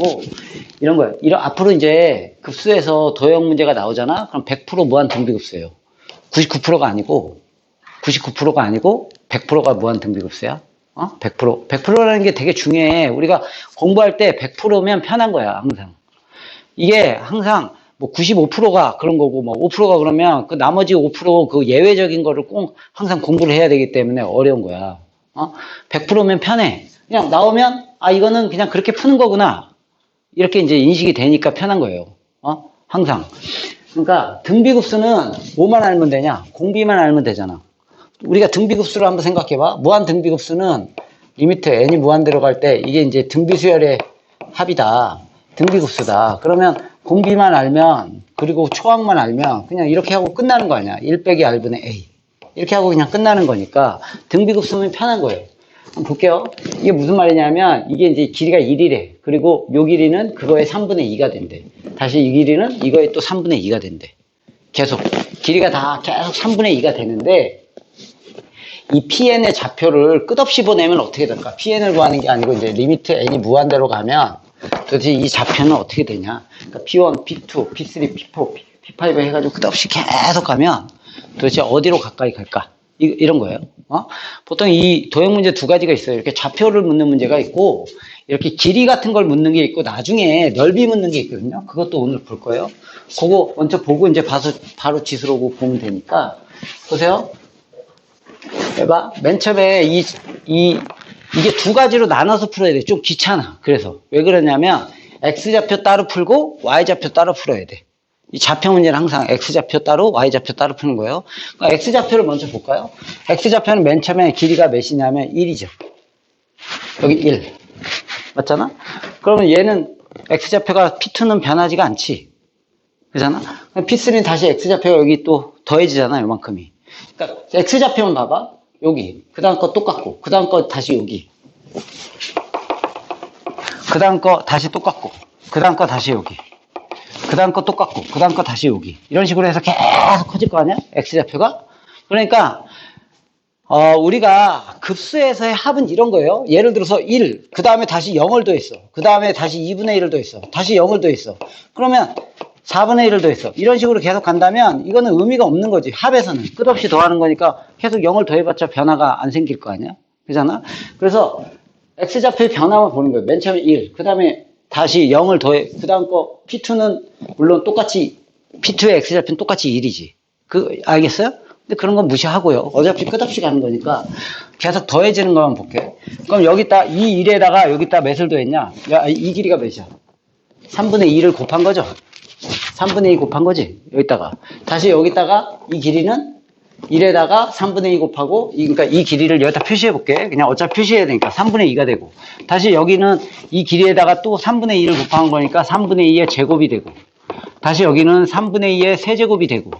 아니고 이런 거예요. 이런 앞으로 이제 급수에서 도형 문제가 나오잖아. 그럼 100% 무한 등비급수예요. 99%가 아니고 99%가 아니고 100%가 무한 등비급수야. 어? 100%. 100%라는 게 되게 중요해. 우리가 공부할 때 100%면 편한 거야, 항상. 이게 항상 뭐 95%가 그런 거고 뭐 5%가 그러면 그 나머지 5%그 예외적인 거를 꼭 항상 공부를 해야 되기 때문에 어려운 거야. 어? 100%면 편해. 그냥 나오면 아 이거는 그냥 그렇게 푸는 거구나. 이렇게 이제 인식이 되니까 편한 거예요. 어? 항상. 그러니까 등비급수는 뭐만 알면 되냐? 공비만 알면 되잖아. 우리가 등비급수를 한번 생각해봐. 무한 등비급수는 리미트 n이 무한대로 갈 때 이게 이제 등비수열의 합이다. 등비급수다. 그러면 공비만 알면 그리고 초항만 알면 그냥 이렇게 하고 끝나는 거 아니야. 1 빼기 r분의 a. 이렇게 하고 그냥 끝나는 거니까 등비급수면 편한 거예요. 볼게요. 이게 무슨 말이냐면 이게 이제 길이가 1이래. 그리고 요 길이는 그거의 3분의 2가 된대. 다시 이 길이는 이거의 또 3분의 2가 된대. 계속 길이가 다 계속 3분의 2가 되는데 이 PN의 좌표를 끝없이 보내면 어떻게 될까? PN을 구하는 게 아니고 이제 리미트 n이 무한대로 가면 도대체 이 좌표는 어떻게 되냐? 그러니까 P1, P2, P3, P4, P5 해가지고 끝없이 계속 가면 도대체 어디로 가까이 갈까? 이, 런 거예요. 어? 보통 이 도형 문제 두 가지가 있어요. 이렇게 좌표를 묻는 문제가 있고 이렇게 길이 같은 걸 묻는 게 있고 나중에 넓이 묻는 게 있거든요. 그것도 오늘 볼 거예요. 그거 먼저 보고 이제 봐서 바로 지수로 보면 되니까 보세요. 해봐. 맨 처음에 이, 이, 이게 두 가지로 나눠서 풀어야 돼. 좀 귀찮아. 그래서. 왜 그러냐면, X좌표 따로 풀고, Y좌표 따로 풀어야 돼. 이 좌표 문제는 항상 X좌표 따로, Y좌표 따로 푸는 거예요. 그러니까 X좌표를 먼저 볼까요? X좌표는 맨 처음에 길이가 몇이냐면 1이죠. 여기 1. 맞잖아? 그러면 얘는 X좌표가 P2는 변하지가 않지. 그잖아? P3는 다시 X좌표가 여기 또 더해지잖아, 요만큼이. 그러니까 X좌표만 봐봐. 여기. 그 다음 거 똑같고. 그 다음 거 다시 여기. 그 다음 거 다시 똑같고. 그 다음 거 다시 여기. 그 다음 거 똑같고. 그 다음 거 다시 여기. 이런 식으로 해서 계속 커질 거 아니야? X좌표가? 그러니까, 어, 우리가 급수에서의 합은 이런 거예요. 예를 들어서 1, 그 다음에 다시 0을 더했어. 그 다음에 다시 2분의 1을 더했어. 다시 0을 더했어. 그러면 4분의 1을 더했어. 이런 식으로 계속 간다면 이거는 의미가 없는 거지. 합에서는. 끝없이 더하는 거니까 계속 0을 더해봤자 변화가 안 생길 거 아니야? 그잖아? 그래서 X좌표의 변화만 보는 거예요. 맨 처음에 1, 그 다음에 다시 0을 더해. 그 다음 거 P2는 물론 똑같이, P2의 X좌표는 똑같이 1이지. 그, 알겠어요? 근데 그런 건 무시하고요. 어차피 끝없이 가는 거니까 계속 더해지는 것만 볼게요. 그럼 여기다, 이 1에다가 여기다 몇을 더했냐? 야, 이 길이가 몇이야? 3분의 2를 곱한 거죠? 3분의 2 곱한 거지. 여기다가. 다시 여기다가 이 길이는 1에다가 3분의 2 곱하고, 이, 그러니까 이 길이를 여기다 표시해 볼게. 그냥 어차피 표시해야 되니까 3분의 2가 되고. 다시 여기는 이 길이에다가 또 3분의 2를 곱한 거니까 3분의 2의 제곱이 되고. 다시 여기는 3분의 2의 세제곱이 되고.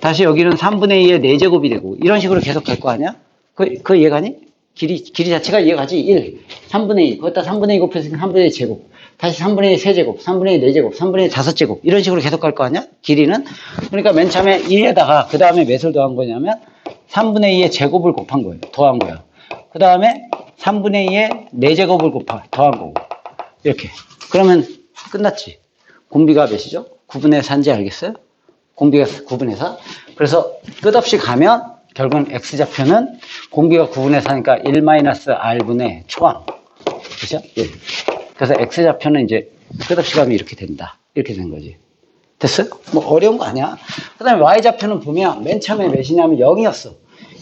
다시 여기는 3분의 2의 4제곱이 되고. 이런 식으로 계속 갈거 아니야? 그, 그 이해가니? 길이, 길이 자체가 이해가지? 1. 3분의 2. 거기다 2 3분의 2 곱했으니까 3분의 2 제곱. 다시 3분의 2 세제곱, 3분의 2 4제곱, 3분의 2 5제곱 이런 식으로 계속 갈 거 아니야? 길이는? 그러니까 맨 처음에 1에다가 그 다음에 몇을 더한 거냐면 3분의 2의 제곱을 곱한 거예요. 더한 거야. 그 다음에 3분의 2의 4제곱을 곱하, 더한 거고. 이렇게. 그러면 끝났지. 공비가 몇이죠? 9분의 4인지 알겠어요? 공비가 9분의 4. 그래서 끝없이 가면 결국은 X좌표는 공비가 9분의 4니까 1-R분의 초항. 그죠? 1. 그래서 X좌표는 이제 끝없이 가면 이렇게 된다. 이렇게 된 거지. 됐어요? 뭐 어려운 거 아니야. 그 다음에 Y좌표는 보면 맨 처음에 몇이냐면 0이었어.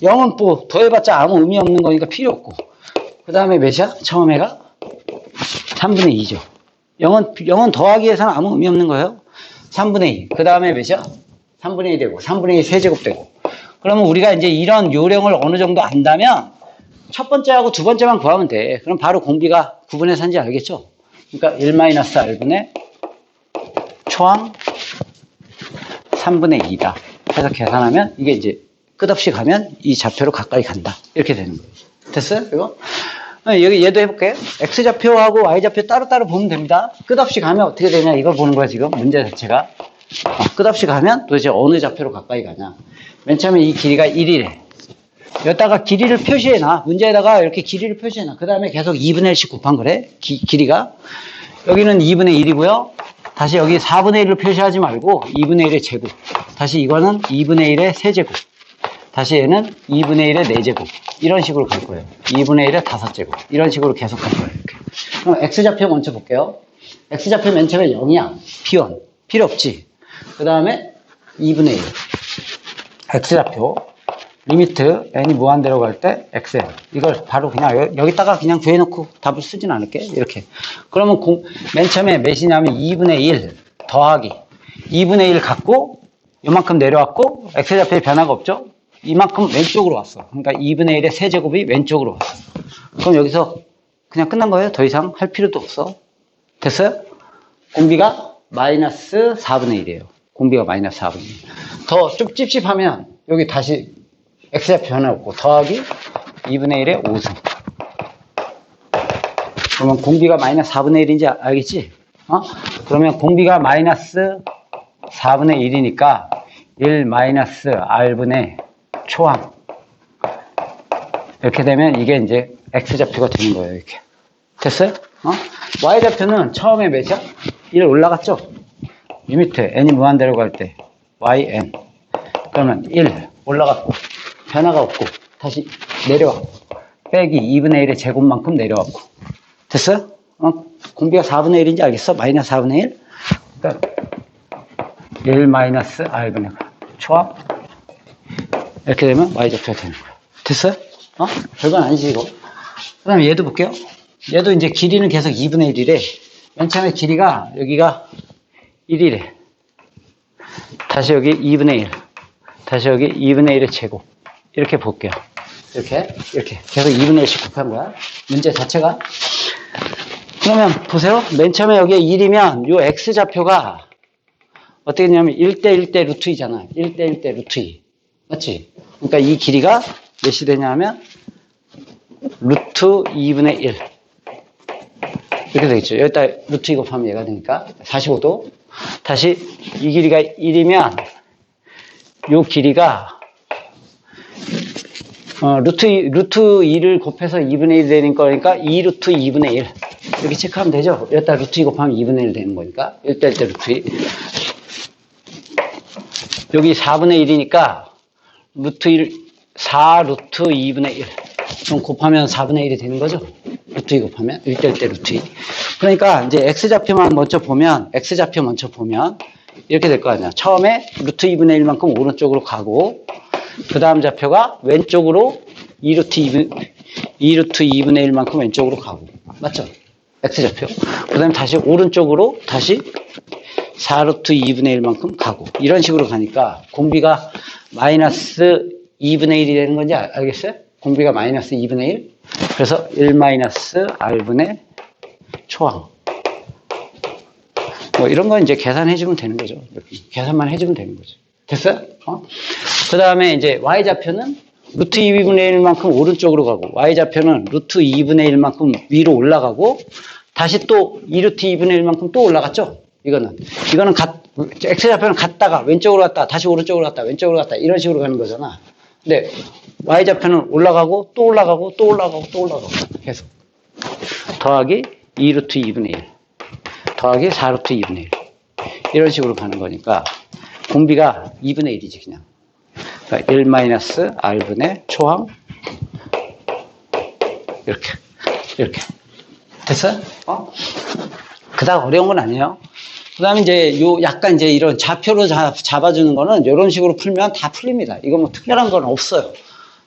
0은 뭐 더해봤자 아무 의미 없는 거니까 필요 없고. 그 다음에 몇이야? 처음에가 3분의 2죠. 0은, 0은 더하기 위해서는 아무 의미 없는 거예요. 3분의 2. 그 다음에 몇이야? 3분의 2 되고, 3분의 2 세제곱 되고. 그러면 우리가 이제 이런 요령을 어느 정도 안다면 첫 번째하고 두 번째만 구하면 돼. 그럼 바로 공비가 9분의 4인지 알겠죠? 그러니까 1-R분의 초항 3분의 2다. 해서 계산하면 이게 이제 끝없이 가면 이 좌표로 가까이 간다. 이렇게 되는 거예요. 됐어요? 이거? 어, 여기 얘도 해볼게요. X좌표하고 Y좌표 따로따로 보면 됩니다. 끝없이 가면 어떻게 되냐 이걸 보는 거야 지금 문제 자체가. 어, 끝없이 가면 도대체 어느 좌표로 가까이 가냐. 맨 처음에 이 길이가 1이래. 여기다가 길이를 표시해놔. 문제에다가 이렇게 길이를 표시해놔. 그 다음에 계속 2분의 1씩 곱한 거래. 기, 길이가. 여기는 2분의 1이고요. 다시 여기 4분의 1을 표시하지 말고 2분의 1의 제곱. 다시 이거는 2분의 1의 세제곱. 다시 얘는 2분의 1의 4제곱. 이런 식으로 갈 거예요. 2분의 1의 5제곱. 이런 식으로 계속 갈 거예요. 이렇게. 그럼 X좌표 먼저 볼게요. X좌표 맨 처음에 0이야. B1. 필요 없지. 그 다음에 2분의 1. X좌표. 리미트 n이 무한대로 갈 때 xn 이걸 바로 그냥 여- 여기다가 그냥 구해놓고 답을 쓰진 않을게. 이렇게. 그러면 공- 맨 처음에 몇이냐면 2분의 1 더하기. 2분의 1 갖고 이만큼 내려왔고 x좌표에 변화가 없죠? 이만큼 왼쪽으로 왔어. 그러니까 2분의 1의 세제곱이 왼쪽으로 왔어. 그럼 여기서 그냥 끝난 거예요? 더 이상 할 필요도 없어. 됐어요? 공비가 마이너스 4분의 1이에요. 공비가 마이너스 4분의 1더 좀 찝찝하면 여기 다시 x좌표 변화 없고 더하기 2분의 1의 5승 그러면 공비가 마이너스 4분의 1인지 알겠지? 어? 그러면 공비가 마이너스 4분의 1이니까 1 마이너스 r분의 초항 이렇게 되면 이게 이제 x좌표가 되는 거예요 이렇게 됐어요? 어? y좌표는 처음에 몇이야? 1 올라갔죠? 리미트 n이 무한대로 갈 때 yn 그러면 1 올라갔고 변화가 없고 다시 내려왔고 빼기 2분의 1의 제곱만큼 내려왔고 됐어요? 어? 공비가 4분의 1인지 알겠어? 마이너스 4분의 1? 그러니까 1 마이너스 r분의 초합 이렇게 되면 y좌표가 되는 거야 됐어요? 어? 별건 아니지 이거 그 다음에 얘도 볼게요 얘도 이제 길이는 계속 2분의 1이래 맨 처음에 길이가 여기가 1이래 다시 여기 2분의 1 다시 여기 2분의 1의 제곱 이렇게 볼게요. 이렇게? 이렇게. 계속 2분의 1씩 곱한 거야? 문제 자체가? 그러면 보세요. 맨 처음에 여기에 1이면 요 x좌표가 어떻게 되냐면 1대 1대 루트 2잖아. 1대 1대 루트 2 맞지? 그러니까 이 길이가 몇이 되냐면 루트 2분의 1 이렇게 되겠죠. 여기다 루트 2 곱하면 얘가 되니까. 45도. 다시 이 길이가 1이면 요 길이가 어, 루트, 이- 루트 2를 곱해서 2분의 1 되는 거니까 2 루트 2분의 1 이렇게 체크하면 되죠? 여기다 루트 2 곱하면 2분의 1 되는 거니까. 1대 1대 루트 2 여기 4분의 1이니까 루트 1 4 루트 2분의 1 그럼 곱하면 4분의 1이 되는 거죠? 루트 2 곱하면 1대 1대 루트 2 그러니까 이제 x좌표만 먼저 보면 x좌표 먼저 보면 이렇게 될 거 아니야. 처음에 루트 2분의 1만큼 오른쪽으로 가고 그 다음 좌표가 왼쪽으로 2루트 2분, 2루트 2분의 1만큼 왼쪽으로 가고. 맞죠? X좌표. 그 다음에 다시 오른쪽으로 다시 4루트 2분의 1만큼 가고. 이런 식으로 가니까 공비가 마이너스 2분의 1이 되는 건지 알- 알겠어요? 공비가 마이너스 2분의 1. 그래서 1 마이너스 R분의 초항. 뭐 이런 거 이제 계산해주면 되는 거죠. 계산만 해주면 되는 거죠. 됐어요? 어? 그 다음에 이제 y좌표는 루트 2분의 1만큼 오른쪽으로 가고 y좌표는 루트 2분의 1만큼 위로 올라가고 다시 또 2루트 2분의 1만큼 또 올라갔죠? 이거는. 이거는 가, x좌표는 갔다가 왼쪽으로 갔다 다시 오른쪽으로 갔다 왼쪽으로 갔다 이런 식으로 가는 거잖아. 근데 y좌표는 올라가고 또 올라가고 또 올라가고 또 올라가고 계속. 더하기 2루트 2분의 1 더하기 4루트 2분의 1 이런 식으로 가는 거니까. 공비가 2분의 1이지 그냥 그러니까 1 마이너스 r분의 초항 이렇게 이렇게 됐어요? 어? 그닥 어려운 건 아니에요. 그 다음에 이제 요 약간 이제 이런 좌표로 잡, 잡아주는 거는 이런 식으로 풀면 다 풀립니다. 이거 뭐 특별한 건 없어요.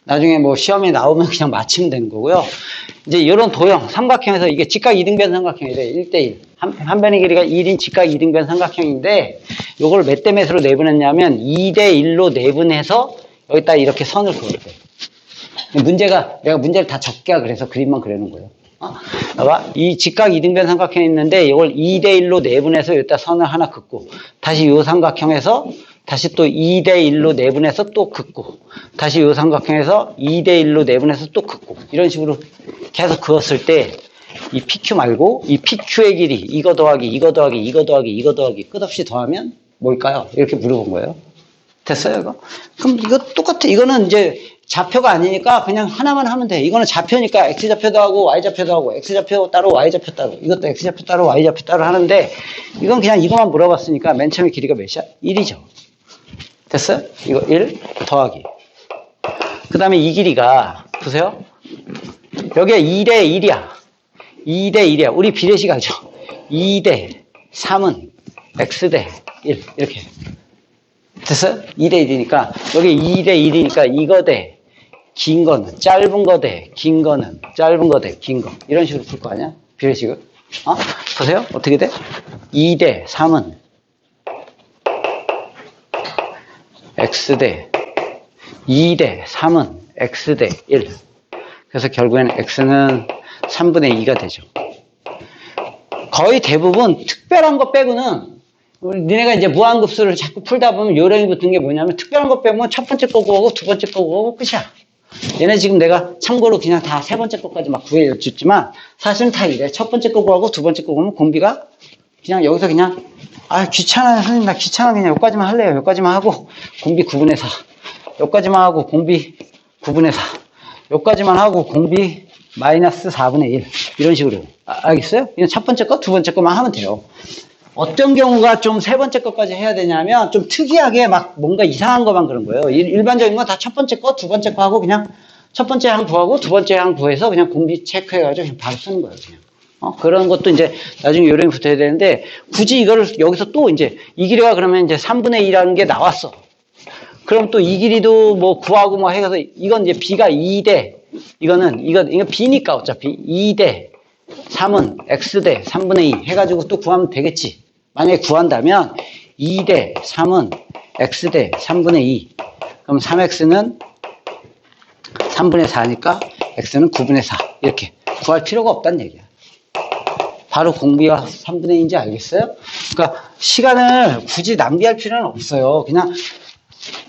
나중에 뭐 시험에 나오면 그냥 맞히면 되는 거고요. 이제 이런 도형, 삼각형에서 이게 직각 이등변 삼각형이래. 1대1. 한, 한 변의 길이가 1인 직각 이등변 삼각형인데 요걸 몇 대 몇으로 내분했냐면 2대 1로 내분해서 여기다 이렇게 선을 그었대. 문제가 내가 문제를 다 적게 그래서 그림만 그려놓은 거예요. 어? 봐봐. 이 직각 이등변 삼각형이 있는데 이걸 2대 1로 내분해서 여기다 선을 하나 긋고 다시 이 삼각형에서 다시 또 2대 1로 내분해서 또 긋고 다시 이 삼각형에서 2대 1로 내분해서 또 긋고 이런 식으로 계속 그었을 때 이 PQ 말고 이 PQ의 길이 이거 더하기 이거 더하기 이거 더하기 이거 더하기 끝없이 더하면 뭘까요? 이렇게 물어본 거예요. 됐어요, 이거? 그럼 이거 똑같아. 이거는 이제 좌표가 아니니까 그냥 하나만 하면 돼. 이거는 좌표니까 X좌표도 하고 Y좌표도 하고 X좌표 따로 Y좌표 따로 이것도 X좌표 따로 Y좌표 따로 하는데 이건 그냥 이것만 물어봤으니까 맨 처음에 길이가 몇이야? 1이죠. 됐어요? 이거 1 더하기. 그 다음에 이 길이가 보세요. 여기가 2대 1이야. 2대 1이야. 우리 비례식 알죠? 2대 3은 X대 1 이렇게. 됐어요? 2대 1이니까 여기 2대 1이니까 이거 대 긴 거는 짧은 거 대 긴 거는 짧은 거 대 긴 거 이런 식으로 풀 거 아니야? 비례식을 어? 보세요 어떻게 돼? 2대 3은 X대 2대 3은 X대 1 그래서 결국에는 X는 3분의 2가 되죠. 거의 대부분 특별한 거 빼고는 니네가 이제 무한급수를 자꾸 풀다 보면 요령이 붙은 게 뭐냐면 특별한 거 빼면 첫 번째 거 구하고 두 번째 거 구하고 끝이야. 얘네 지금 내가 참고로 그냥 다 세 번째 거까지 막 구해줬지만 사실은 다 이래. 첫 번째 거 구하고 두 번째 거 구하면 공비가 그냥 여기서 그냥 아 귀찮아요 선생님 나 귀찮아. 그냥 여기까지만 할래요. 여기까지만 하고 공비 9분의 4 여기까지만 하고 공비 9분의 4 여기까지만 하고 공비 마이너스 4분의 1 이런 식으로 아, 알겠어요? 그냥 첫 번째 거 두 번째 거만 하면 돼요 어떤 경우가 좀 세 번째 것까지 해야 되냐면 좀 특이하게 막 뭔가 이상한 것만 그런 거예요. 일- 일반적인 건 다 첫 번째 거, 두 번째 거 하고 그냥 첫 번째 항 구하고 두 번째 항 구해서 그냥 공비 체크해가지고 그냥 바로 쓰는 거예요. 그냥. 어, 그런 것도 이제 나중에 요령이 붙어야 되는데 굳이 이거를 여기서 또 이제 이 길이가 그러면 이제 3분의 2라는 게 나왔어. 그럼 또 이 길이도 뭐 구하고 뭐 해서 이건 이제 b가 2대 이거는 이거 이거 b니까 어차피 2대 3은 x대 3분의 2 해가지고 또 구하면 되겠지. 만약에 구한다면 2대 3은 x대 3분의 2. 그럼 3x는 3분의 4니까 x는 9분의 4. 이렇게 구할 필요가 없다는 얘기야. 바로 공비가 3분의 2인지 알겠어요? 그러니까 시간을 굳이 낭비할 필요는 없어요. 그냥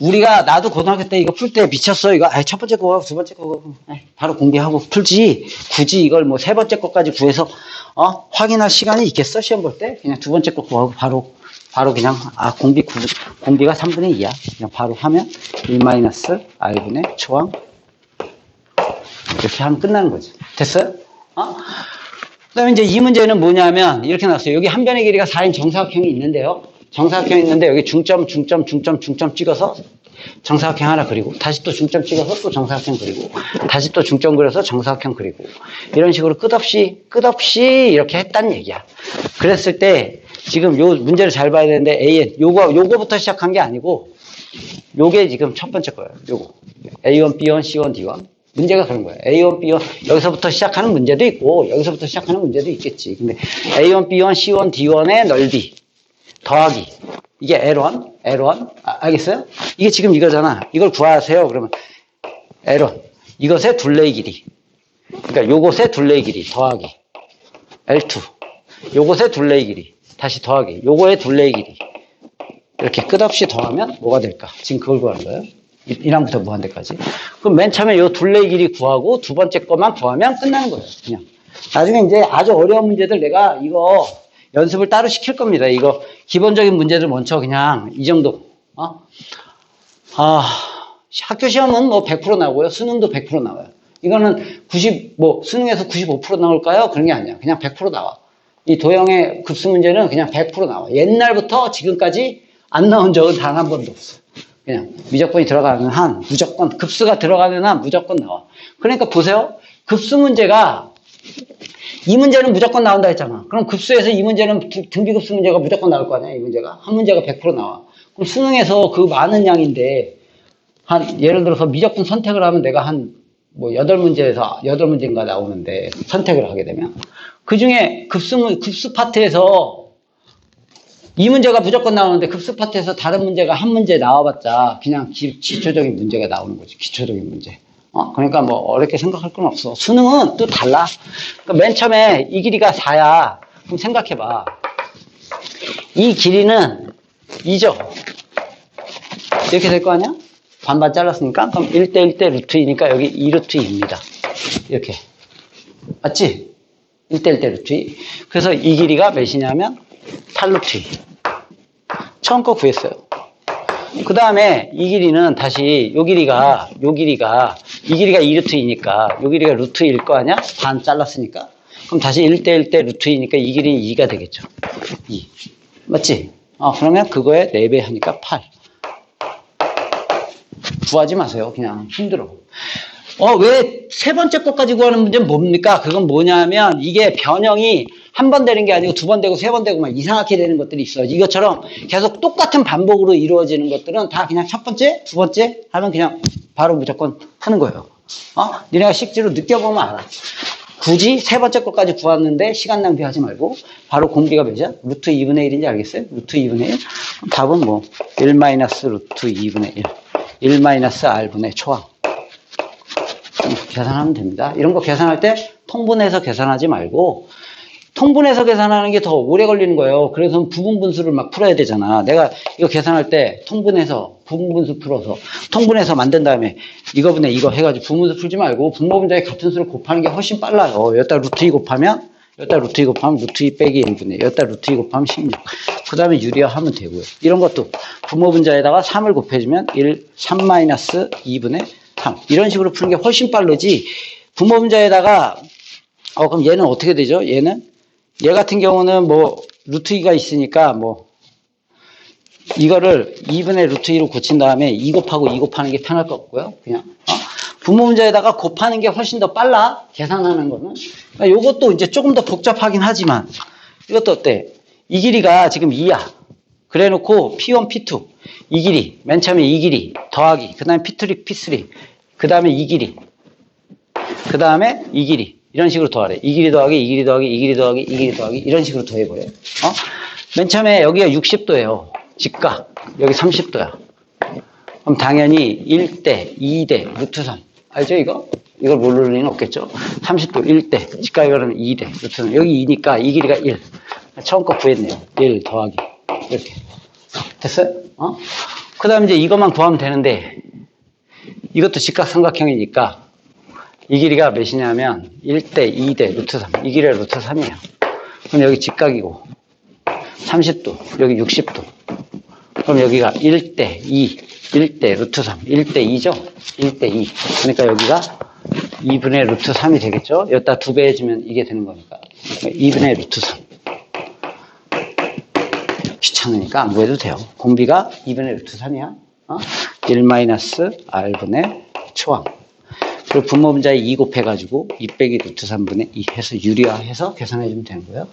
우리가 나도 고등학교 때 이거 풀 때 미쳤어 이거 아이, 첫 번째 거 두 번째 거 아이, 바로 공개하고 풀지 굳이 이걸 뭐 세 번째 거까지 구해서 어 확인할 시간이 있겠어 시험 볼 때 그냥 두 번째 거 구하고 바로 바로 그냥 아 공비 구, 공비가 3분의 2야 그냥 바로 하면 1 마이너스 r분의 초항 이렇게 하면 끝나는 거지 됐어요? 어? 그다음에 이제 이 문제는 뭐냐면 이렇게 나왔어요. 여기 한 변의 길이가 4인 정사각형이 있는데요. 정사각형이 있는데 여기 중점, 중점, 중점, 중점 찍어서 정사각형 하나 그리고 다시 또 중점 찍어서 또 정사각형 그리고 다시 또 중점 그려서 정사각형 그리고 이런 식으로 끝없이 끝없이 이렇게 했단 얘기야. 그랬을 때 지금 요 문제를 잘 봐야 되는데 AN 요거 요거부터 시작한 게 아니고 요게 지금 첫 번째 거예요. 요거 A1, B1, C1, D1 문제가 그런 거예요. A1, B1 여기서부터 시작하는 문제도 있고 여기서부터 시작하는 문제도 있겠지. 근데 A1, B1, C1, D1의 넓이 더하기 이게 L1, L1 아, 알겠어요? 이게 지금 이거잖아. 이걸 구하세요. 그러면 L1 이것의 둘레의 길이 그러니까 요것의 둘레의 길이 더하기 L2 요것의 둘레의 길이 다시 더하기 요거의 둘레의 길이 이렇게 끝없이 더하면 뭐가 될까? 지금 그걸 구하는 거예요. 1항부터 무한대까지. 그럼 맨 처음에 요 둘레의 길이 구하고 두 번째 것만 구하면 끝나는 거예요. 그냥. 나중에 이제 아주 어려운 문제들 내가 이거 연습을 따로 시킬 겁니다. 이거 기본적인 문제들 먼저 그냥 이 정도. 어? 아, 학교 시험은 뭐 100% 나오고요. 수능도 100% 나와요. 이거는 90, 뭐, 수능에서 95% 나올까요? 그런 게 아니야. 그냥 100% 나와. 이 도형의 급수 문제는 그냥 100% 나와. 옛날부터 지금까지 안 나온 적은 단 한 번도 없어. 그냥 미적분이 들어가는 한 무조건 급수가 들어가는 한 무조건 나와. 그러니까 보세요. 급수 문제가 이 문제는 무조건 나온다 했잖아. 그럼 급수에서 이 문제는 두- 등비급수 문제가 무조건 나올 거 아니야, 이 문제가. 한 문제가 100% 나와. 그럼 수능에서 그 많은 양인데 한 예를 들어서 미적분 선택을 하면 내가 한뭐 여덟 문제에서 여덟 문제인가 나오는데 선택을 하게 되면 그 중에 급수 문- 급수 파트에서 이 문제가 무조건 나오는데 급수 파트에서 다른 문제가 한 문제 나와봤자 그냥 기, 기초적인 문제가 나오는 거지. 기초적인 문제. 어, 그러니까 뭐 어렵게 생각할 건 없어. 수능은 또 달라. 그러니까 맨 처음에 이 길이가 4야. 그럼 생각해봐. 이 길이는 2죠. 이렇게 될 거 아니야? 반반 잘랐으니까 그럼 1대 1대 루트 2니까 여기 2루트 2입니다. 이렇게. 맞지? 1대 1대 루트 2. 그래서 이 길이가 몇이냐면 8루트 2. 처음 거 구했어요. 그 다음에 이 길이는 다시 요 길이가 요 길이가 이 길이가 2루트 2니까 요 길이가 루트 1일 거 아니야? 반 잘랐으니까 그럼 다시 1대 1 대 루트 2니까 이 길이는 2가 되겠죠 2 맞지? 어, 그러면 그거에 4배 하니까 8 구하지 마세요 그냥 힘들어 어, 왜 세 번째 것까지 구하는 문제는 뭡니까? 그건 뭐냐면 이게 변형이 한 번 되는 게 아니고 두 번 되고 세 번 되고 막 이상하게 되는 것들이 있어요. 이것처럼 계속 똑같은 반복으로 이루어지는 것들은 다 그냥 첫 번째, 두 번째 하면 그냥 바로 무조건 하는 거예요. 어? 니네가 식지로 느껴보면 알아. 굳이 세 번째 것까지 구했는데 시간 낭비하지 말고 바로 공비가 몇이야? 루트 2분의 1인지 알겠어요? 루트 2분의 1? 답은 뭐 1 마이너스 루트 2분의 1 1 마이너스 r분의 초항 계산하면 됩니다. 이런 거 계산할 때 통분해서 계산하지 말고 통분해서 계산하는 게 더 오래 걸리는 거예요. 그래서 부분 분수를 막 풀어야 되잖아. 내가 이거 계산할 때 통분해서 부분 분수 풀어서 통분해서 만든 다음에 이거분에 이거 해가지고 부분수 풀지 말고 분모분자의 같은 수를 곱하는 게 훨씬 빨라요. 여기다 루트 2 곱하면 여기다 루트 2 곱하면 루트 2 빼기 1분의 여기다 루트 2 곱하면 16. 그 다음에 유리화하면 되고요. 이런 것도 분모분자에다가 3을 곱해주면 1, 3 마이너스 2분의 3. 이런 식으로 푸는 게 훨씬 빠르지. 분모분자에다가 어 그럼 얘는 어떻게 되죠? 얘는 얘 같은 경우는 뭐 루트 2가 있으니까 뭐 이거를 2분의 루트 2로 고친 다음에 2 곱하고 2 곱하는 게 편할 것 같고요. 그냥 어? 분모문자에다가 곱하는 게 훨씬 더 빨라 계산하는 거는. 그러니까 요것도 이제 조금 더 복잡하긴 하지만 이것도 어때? 이 길이가 지금 2야. 그래 놓고 P1, P2 이 길이 맨 처음에 이 길이 더하기 그 다음에 P3, P3 그 다음에 이 길이 그 다음에 이 길이 이런 식으로 더하래. 이 길이 더하기, 이 길이 더하기, 이 길이 더하기, 이 길이 더하기 이런 식으로 더해버려. 어? 맨 처음에 여기가 60도예요. 직각. 여기 30도야. 그럼 당연히 1대, 2대, 루트 3. 알죠, 이거? 이걸 모를 리는 없겠죠? 30도 1대, 직각이 그러면 2대, 루트 3. 여기 2니까 이 길이가 1. 처음 거 구했네요. 1 더하기. 이렇게. 됐어요? 어? 그 다음에 이제 이것만 구하면 되는데, 이것도 직각삼각형이니까, 이 길이가 몇이냐면 1대 2대 루트 3. 이 길이가 루트 3이에요. 그럼 여기 직각이고 30도, 여기 60도. 그럼 여기가 1대 2, 1대 루트 3, 1대 2죠? 1대 2. 그러니까 여기가 2분의 루트 3이 되겠죠? 여기다 두배 해주면 이게 되는 거니까. 2분의 루트 3. 귀찮으니까 안 구해도 돼요. 공비가 2분의 루트 3이야. 어? 1 마이너스 r분의 초항. 그리고 분모 분자에 2 곱해가지고 2 빼기 루트 3분의 2 해서 유리화해서 계산해주면 되는 거예요.